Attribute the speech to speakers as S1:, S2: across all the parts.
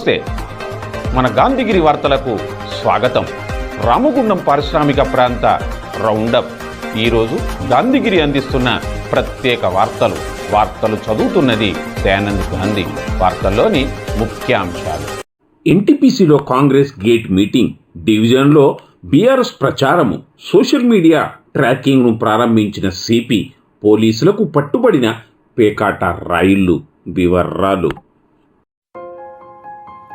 S1: నమస్తే. మన గాంధీగిరి వార్తలకు స్వాగతం. రామగుండం పారిశ్రామిక ప్రాంత రౌండప్. ఈరోజు గాంధీగిరి అందిస్తున్న ప్రత్యేక వార్తలు. వార్తలు చదువుతున్నది దయానంద్ గాంధీ. వార్తల్లోని ముఖ్యాంశాలు.
S2: ఎన్టీపీసీలో కాంగ్రెస్ గేట్ మీటింగ్. డివిజన్లో బీఆర్ఎస్ ప్రచారము. సోషల్ మీడియా ట్రాకింగ్ను ప్రారంభించిన సిపి పోలీసులకు పట్టుబడిన పేకాట రైళ్ళు వివరాలు.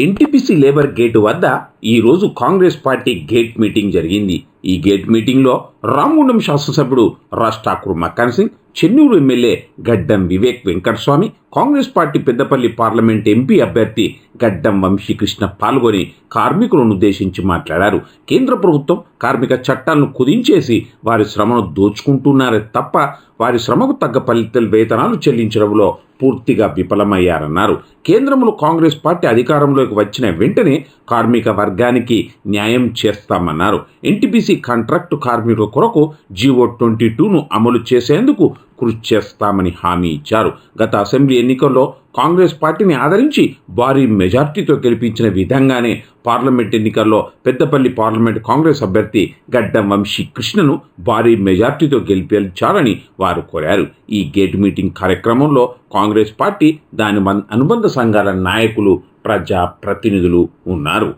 S2: NTPC labour gate వద్ద ఈరోజు కాంగ్రెస్ పార్టీ గేట్ మీటింగ్ జరిగింది. ఈ గేట్ మీటింగ్లో రామగుండం శాసనసభ్యుడు Raj Thakur Makkan Singh Chennur MLA Gaddam Vivek Venkataswamy Congress party Peddapalli parliament MP అభ్యర్థి గడ్డం వంశీకృష్ణ పాల్గొని కార్మికులను ఉద్దేశించి మాట్లాడారు. కేంద్ర ప్రభుత్వం కార్మిక చట్టాలను కుదించేసి వారి శ్రమను దోచుకుంటున్నారే తప్ప వారి శ్రమకు తగ్గ ఫలితాలు వేతనాలు చెల్లించడంలో పూర్తిగా విఫలమయ్యారన్నారు. కేంద్రంలో కాంగ్రెస్ పార్టీ అధికారంలోకి వచ్చిన వెంటనే కార్మిక వర్గానికి న్యాయం చేస్తామన్నారు. ఎన్టీపీసీ కాంట్రాక్టు కార్మికుల కొరకు జీవో ట్వంటీ టూను అమలు చేసేందుకు కృషి చేస్తామని హామీ ఇచ్చారు. గత అసెంబ్లీ ఎన్నికల్లో కాంగ్రెస్ పార్టీని ఆదరించి భారీ మెజార్టీతో గెలిపించిన విధంగానే పార్లమెంట్ ఎన్నికల్లో పెద్దపల్లి పార్లమెంట్ కాంగ్రెస్ అభ్యర్థి గడ్డం వంశీ కృష్ణను భారీ మెజార్టీతో గెలిపించాలని వారు కోరారు. ఈ గేట్ మీటింగ్ కార్యక్రమంలో కాంగ్రెస్ పార్టీ దాని మన్- అనుబంధ సంఘాల నాయకులు ప్రజా ప్రతినిధులు ఉన్నారు.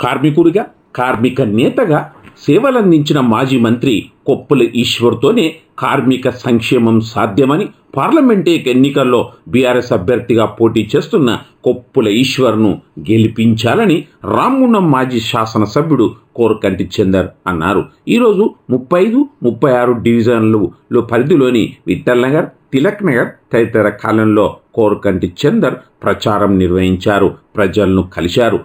S2: కార్మికుడిగా కార్మిక నేతగా సేవలందించిన మాజీ మంత్రి కొప్పుల ఈశ్వర్తోనే కార్మిక సంక్షేమం సాధ్యమని పార్లమెంటే ఎన్నికల్లో బీఆర్ఎస్ అభ్యర్థిగా పోటీ చేస్తున్న కొప్పుల ఈశ్వర్ను గెలిపించాలని రామ్మున్నం మాజీ శాసనసభ్యుడు కోరకంటి చందర్ అన్నారు. ఈరోజు ముప్పై ఐదు ముప్పై ఆరు డివిజన్లు పరిధిలోని విఠల్ నగర్ తిలక్ నగర్ తదితర కాలంలో కోరకంటి చందర్ ప్రచారం నిర్వహించారు. ప్రజలను కలిశారు.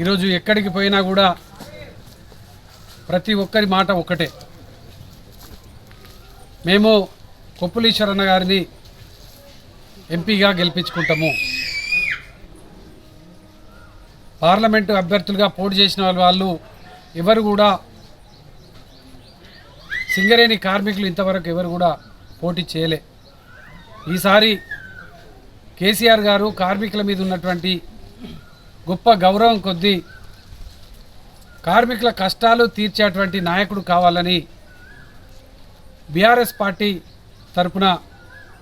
S3: ఈరోజు ఎక్కడికి పోయినా కూడా ప్రతి ఒక్కరి మాట ఒక్కటే. మేము కొప్పులీశ్వరన్న గారిని ఎంపీగా గెలిపించుకుంటాము. పార్లమెంటు అభ్యర్థులుగా పోటీ చేసిన వాళ్ళు ఎవరు కూడా సింగరేణి కార్మికులు ఇంతవరకు ఎవరు కూడా పోటీ చేయలే. ఈసారి కేసీఆర్ గారు కార్మికుల మీద ఉన్నటువంటి గొప్ప గౌరవం కొద్దీ కార్మికుల కష్టాలు తీర్చేటువంటి నాయకుడు కావాలని బీఆర్ఎస్ పార్టీ తరపున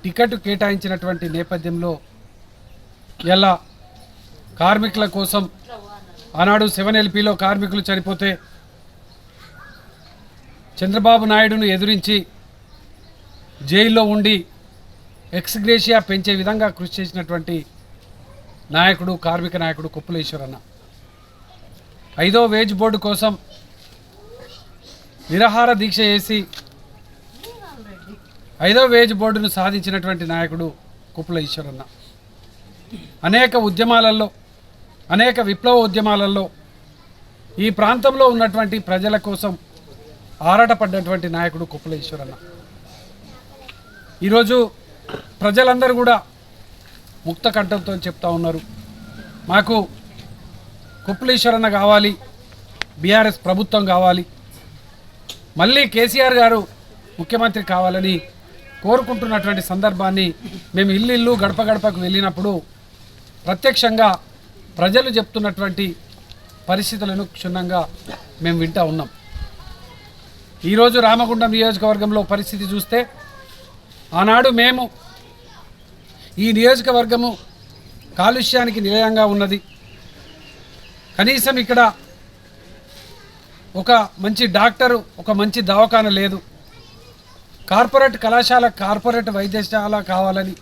S3: టికెట్ కేటాయించినటువంటి నేపథ్యంలో ఎలా కార్మికుల కోసం ఆనాడు సెవెన్ ఎల్పిలో కార్మికులు చనిపోతే చంద్రబాబు నాయుడును ఎదురించి జైల్లో ఉండి ఎక్స్గ్రేషియా పెంచే విధంగా కృషి చేసినటువంటి నాయకుడు కార్మిక నాయకుడు కుప్పలేశ్వరన్న. ఐదో వేజ్ బోర్డు కోసం నిరాహార దీక్ష చేసి ఐదో వేజ్ బోర్డును సాధించినటువంటి నాయకుడు కుప్పల ఈశ్వరన్న అనేక ఉద్యమాలలో అనేక విప్లవ ఉద్యమాలలో ఈ ప్రాంతంలో ఉన్నటువంటి ప్రజల కోసం ఆరాటపడ్డటువంటి నాయకుడు కుప్పల ఈశ్వరన్న ఈరోజు ప్రజలందరూ కూడా ముక్త కంఠంతో చెప్తా ఉన్నారు. మాకు కుప్లేశ్వరన్న కావాలి బీఆర్ఎస్ ప్రభుత్వం కావాలి. మళ్ళీ కేసీఆర్ గారు ముఖ్యమంత్రి కావాలని కోరుకుంటున్నటువంటి సందర్భాన్ని మేము ఇల్లు ఇల్లు గడప గడపకు వెళ్ళినప్పుడు ప్రత్యక్షంగా ప్రజలు చెప్తున్నటువంటి పరిస్థితులను క్షుణ్ణంగా మేము వింటా ఉన్నాం. ఈరోజు రామగుండం నియోజకవర్గంలో పరిస్థితి చూస్తే ఆనాడు మేము ఈ నియోజకవర్గము కాలుష్యానికి నిలయంగా ఉన్నది. కనీసం ఇక్కడ ఒక మంచి డాక్టరు ఒక మంచి దవాఖాన లేదు. కార్పొరేట్ కళాశాల కార్పొరేట్ వైద్యశాల కావాలని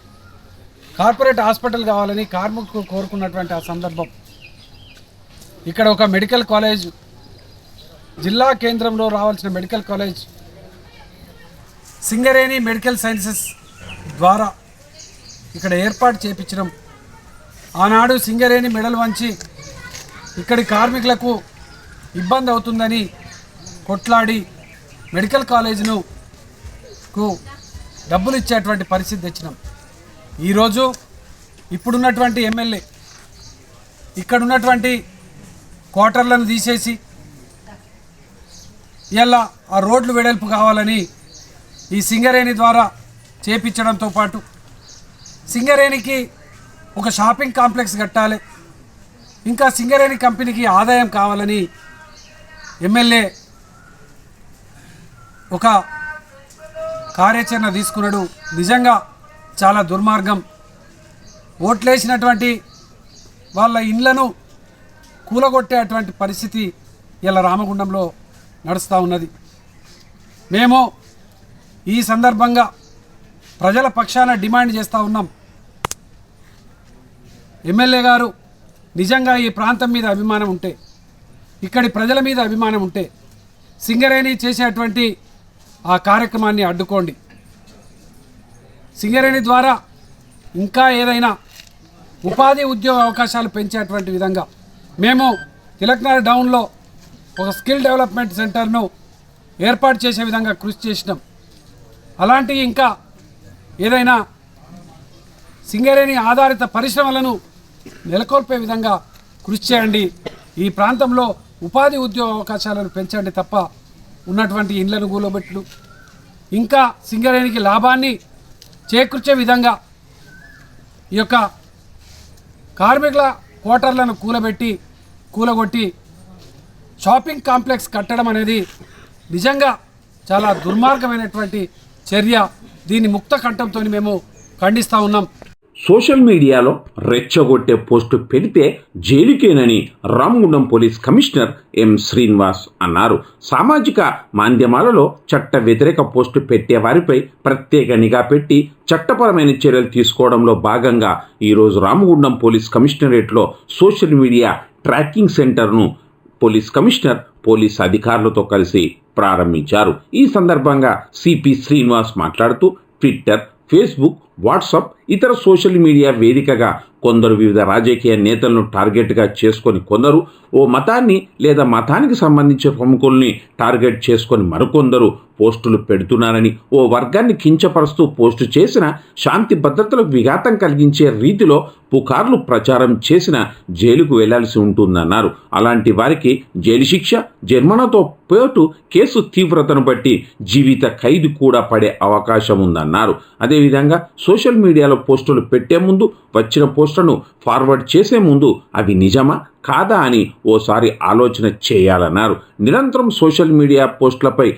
S3: కార్పొరేట్ హాస్పిటల్ కావాలని కార్మికులు కోరుకున్నటువంటి ఆ సందర్భం. ఇక్కడ ఒక మెడికల్ కాలేజ్ జిల్లా కేంద్రంలో రావాల్సిన medical college Singareni medical sciences ద్వారా ఇక్కడ ఏర్పాటు చేపించడం. ఆనాడు సింగరేణి మెడల్ వంచి ఇక్కడి కార్మికులకు ఇబ్బంది అవుతుందని కొట్లాడి మెడికల్ కాలేజీను కు డబ్బులు ఇచ్చేటువంటి పరిస్థితి తెచ్చినాం. ఈరోజు ఇప్పుడున్నటువంటి ఎమ్మెల్యే ఇక్కడ ఉన్నటువంటి క్వార్టర్లను తీసేసి ఇలా ఆ రోడ్లు వెడల్పు కావాలని ఈ సింగరేణి ద్వారా చేపించడంతో పాటు సింగరేణికి ఒక షాపింగ్ కాంప్లెక్స్ కట్టాలి. ఇంకా సింగరేణి కంపెనీకి ఆదాయం కావాలని ఎమ్మెల్యే ఒక కార్యాచరణ తీసుకున్నాడు. నిజంగా చాలా దుర్మార్గం. ఓట్లేసినటువంటి వాళ్ళ ఇండ్లను కూలగొట్టేటువంటి పరిస్థితి ఇలా రామగుండంలో నడుస్తూ ఉన్నది. మేము ఈ సందర్భంగా ప్రజల పక్షాన డిమాండ్ చేస్తూ ఉన్నాం. ఎమ్మెల్యే గారు నిజంగా ఈ ప్రాంతం మీద అభిమానం ఉంటే ఇక్కడి ప్రజల మీద అభిమానం ఉంటే సింగరేణి చేసేటువంటి ఆ కార్యక్రమాన్ని అడ్డుకోండి. సింగరేణి ద్వారా ఇంకా ఏదైనా ఉపాధి ఉద్యోగ అవకాశాలు పెంచేటువంటి విధంగా మేము తిలక్నగర్ డౌన్లో ఒక స్కిల్ డెవలప్మెంట్ సెంటర్ను ఏర్పాటు చేసే విధంగా కృషి చేసినాం. అలాంటి ఇంకా ఏదైనా సింగరేణి ఆధారిత పరిశ్రమలను నెలకొల్పే విధంగా కృషి చేయండి. ఈ ప్రాంతంలో ఉపాధి ఉద్యోగ అవకాశాలను పెంచండి తప్ప ఉన్నటువంటి ఇండ్లను గూలబెట్లు ఇంకా సింగరేణికి లాభాన్ని చేకూర్చే విధంగా ఈ యొక్క కార్మికుల క్వార్టర్లను కూలబెట్టి కూలగొట్టి షాపింగ్ కాంప్లెక్స్ కట్టడం అనేది నిజంగా చాలా దుర్మార్గమైనటువంటి చర్య. దీన్ని ముక్త కంఠంతో మేము ఖండిస్తూ ఉన్నాం.
S2: సోషల్ మీడియాలో రెచ్చగొట్టే పోస్టు పెడితే జైలుకేనని Ramagundam police commissioner M Srinivas అన్నారు. సామాజిక మాధ్యమాలలో చట్ట వ్యతిరేక పోస్టు పెట్టే వారిపై ప్రత్యేక నిఘా పెట్టి చట్టపరమైన చర్యలు తీసుకోవడంలో భాగంగా ఈరోజు రామగుండం పోలీస్ కమిషనరేట్లో సోషల్ మీడియా ట్రాకింగ్ సెంటర్ను పోలీస్ కమిషనర్ పోలీస్ అధికారులతో కలిసి ప్రారంభించారు. ఈ సందర్భంగా సిపి శ్రీనివాస్ మాట్లాడుతూ ట్విట్టర్ ఫేస్బుక్ వాట్సాప్ ఇతర సోషల్ మీడియా వేదికగా కొందరు వివిధ రాజకీయ నేతలను టార్గెట్గా చేసుకొని కొందరు ఓ మతాన్ని లేదా మతానికి సంబంధించిన ప్రముఖుల్ని టార్గెట్ చేసుకొని మరికొందరు పోస్టులు పెడుతున్నారని ఓ వర్గాన్ని కించపరుస్తూ పోస్టు చేసిన శాంతి భద్రతలకు విఘాతం కలిగించే రీతిలో పుకార్లు ప్రచారం చేసిన జైలుకు వెళ్ళాల్సి ఉంటుందన్నారు. అలాంటి వారికి జైలు శిక్ష జరిమానాతో పాటు కేసు తీవ్రతను బట్టి జీవిత ఖైదు కూడా పడే అవకాశం ఉందన్నారు. అదేవిధంగా సోషల్ మీడియాలో పోస్టులు పెట్టే ముందు వచ్చిన పోస్టులను ఫార్వర్డ్ చేసే ముందు అవి నిజమా కాదా అని ఓసారి ఆలోచన చేయాలన్నారు. నిరంతరం సోషల్ మీడియా పోస్టులపై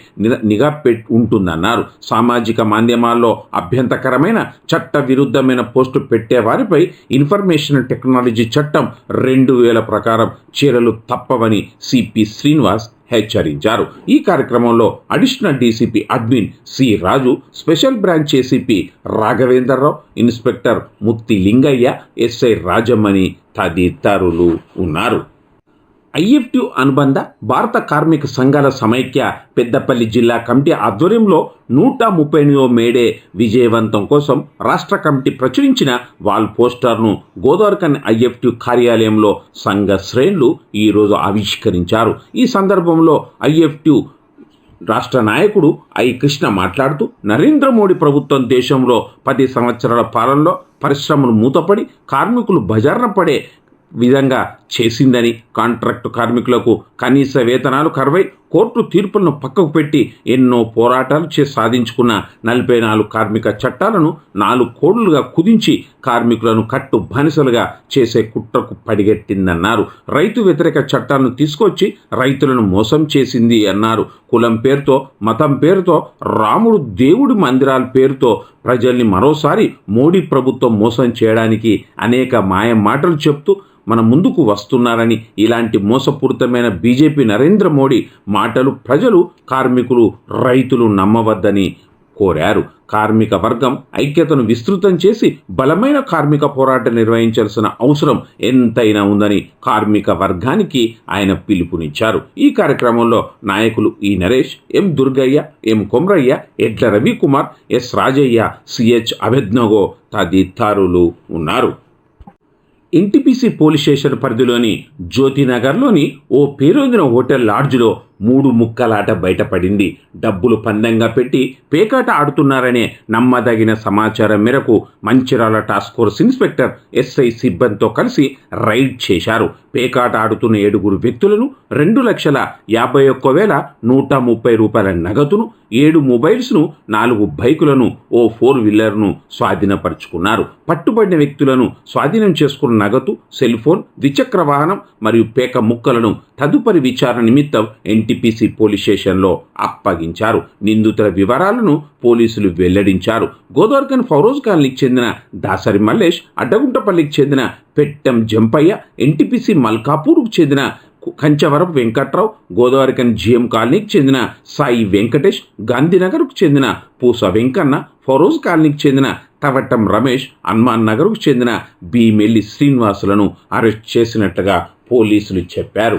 S2: నిఘా పెట్ ఉంటుందన్నారు. సామాజిక మాధ్యమాల్లో అభ్యంతకరమైన చట్ట విరుద్ధమైన పోస్టు పెట్టే వారిపై ఇన్ఫర్మేషన్ టెక్నాలజీ చట్టం రెండు వేల ప్రకారం చర్యలు తప్పవని సిపి శ్రీనివాస్ హెచ్చరించారు. ఈ కార్యక్రమంలో additional DCP admin C Raju special branch ACP Raghavendra Rao inspector Muthi Lingaiah SI రాజమ్మని తదితరులు ఉన్నారు. ఐఎఫ్టి అనుబంధ భారత కార్మిక సంఘాల సమైక్య పెద్దపల్లి జిల్లా కమిటీ ఆధ్వర్యంలో నూట ముప్పై ఎనిమిదో మేడే విజయవంతం కోసం రాష్ట్ర కమిటీ ప్రచురించిన వాల్ పోస్టర్ను గోదావరికన్ ఐఎఫ్టి కార్యాలయంలో సంఘ శ్రేణులు ఈరోజు ఆవిష్కరించారు. ఈ సందర్భంలో ఐఎఫ్టి రాష్ట్ర నాయకుడు ఐ కృష్ణ మాట్లాడుతూ నరేంద్ర మోడీ ప్రభుత్వం దేశంలో పది సంవత్సరాల పాలనలో పరిశ్రమలు మూతపడి కార్మికులు బజార్న పడే విధంగా చేసిందని కాంట్రాక్టు కార్మికులకు కనీస వేతనాలు కరవై కోర్టు తీర్పులను పక్కకు పెట్టి ఎన్నో పోరాటాలు చేసి సాధించుకున్న నలభై నాలుగు కార్మిక చట్టాలను నాలుగు కోడులుగా కుదించి కార్మికులను కట్టు బానిసలుగా చేసే కుట్రకు పడిగట్టిందన్నారు. రైతు వ్యతిరేక చట్టాలను తీసుకొచ్చి రైతులను మోసం చేసింది అన్నారు. కులం పేరుతో మతం పేరుతో రాముడు దేవుడి మందిరాల పేరుతో ప్రజల్ని మరోసారి మోడీ ప్రభుత్వం మోసం చేయడానికి అనేక మాయ మాటలు చెప్తూ మన ముందుకు వస్తున్నారని ఇలాంటి మోసపూరితమైన బీజేపీ నరేంద్ర మోడీ మాటలు ప్రజలు కార్మికులు రైతులు నమ్మవద్దని కోరారు. కార్మిక వర్గం ఐక్యతను విస్తృతం చేసి బలమైన కార్మిక పోరాటం నిర్వహించాల్సిన అవసరం ఎంతైనా ఉందని కార్మిక వర్గానికి ఆయన పిలుపునిచ్చారు. ఈ కార్యక్రమంలో నాయకులు ఈ నరేష్ ఎం Durgaiah M Komraiah Edla Ravikumar S Rajaiah CH అభిజ్ఞగో తదితరులు ఉన్నారు. ఎన్టీపీసీ పోలీస్ స్టేషన్ పరిధిలోని జ్యోతినగర్లోని ఓ పేరొందిన హోటల్ లాడ్జ్లో మూడు ముక్కలాట బయటపడింది. డబ్బులు పందంగా పెట్టి పేకాట ఆడుతున్నారనే నమ్మదగిన సమాచారం మేరకు Mancherial task force inspector SI సిబ్బందితో కలిసి రైడ్ చేశారు. పేకాట ఆడుతున్న ఏడుగురు వ్యక్తులను రెండు లక్షల యాభై ఒక్క వేల నూట ముప్పై రూపాయల నగదును ఏడు మొబైల్స్ను నాలుగు బైకులను ఓ ఫోర్ వీలర్ను స్వాధీనపరుచుకున్నారు. పట్టుబడిన వ్యక్తులను స్వాధీనం చేసుకున్న నగదు సెల్ ఫోన్ ద్విచక్ర వాహనం మరియు పేక ముక్కలను తదుపరి విచారణ నిమిత్తం ఎన్టీపీసీ పోలీస్ స్టేషన్లో అప్పగించారు. నిందితుల వివరాలను పోలీసులు వెల్లడించారు. గోదావరికన్ ఫౌరోజ్ కాలనీకి చెందిన దాసరి మల్లేష్ అడ్డగుంటపల్లికి చెందిన పెట్టెం జంపయ్య ఎన్టీపీసీ మల్కాపూర్కు చెందిన కంచవరపు వెంకట్రావు గోదావరికన్ జిఎం కాలనీకి చెందిన సాయి వెంకటేష్ గాంధీనగర్కు చెందిన పూస వెంకన్న ఫరోజ్ కాలనీకి చెందిన తవట్టం రమేష్ హనుమాన్ నగర్కు చెందిన బీమెల్లి శ్రీనివాసులను అరెస్ట్ చేసినట్లుగా పోలీసులు చెప్పారు.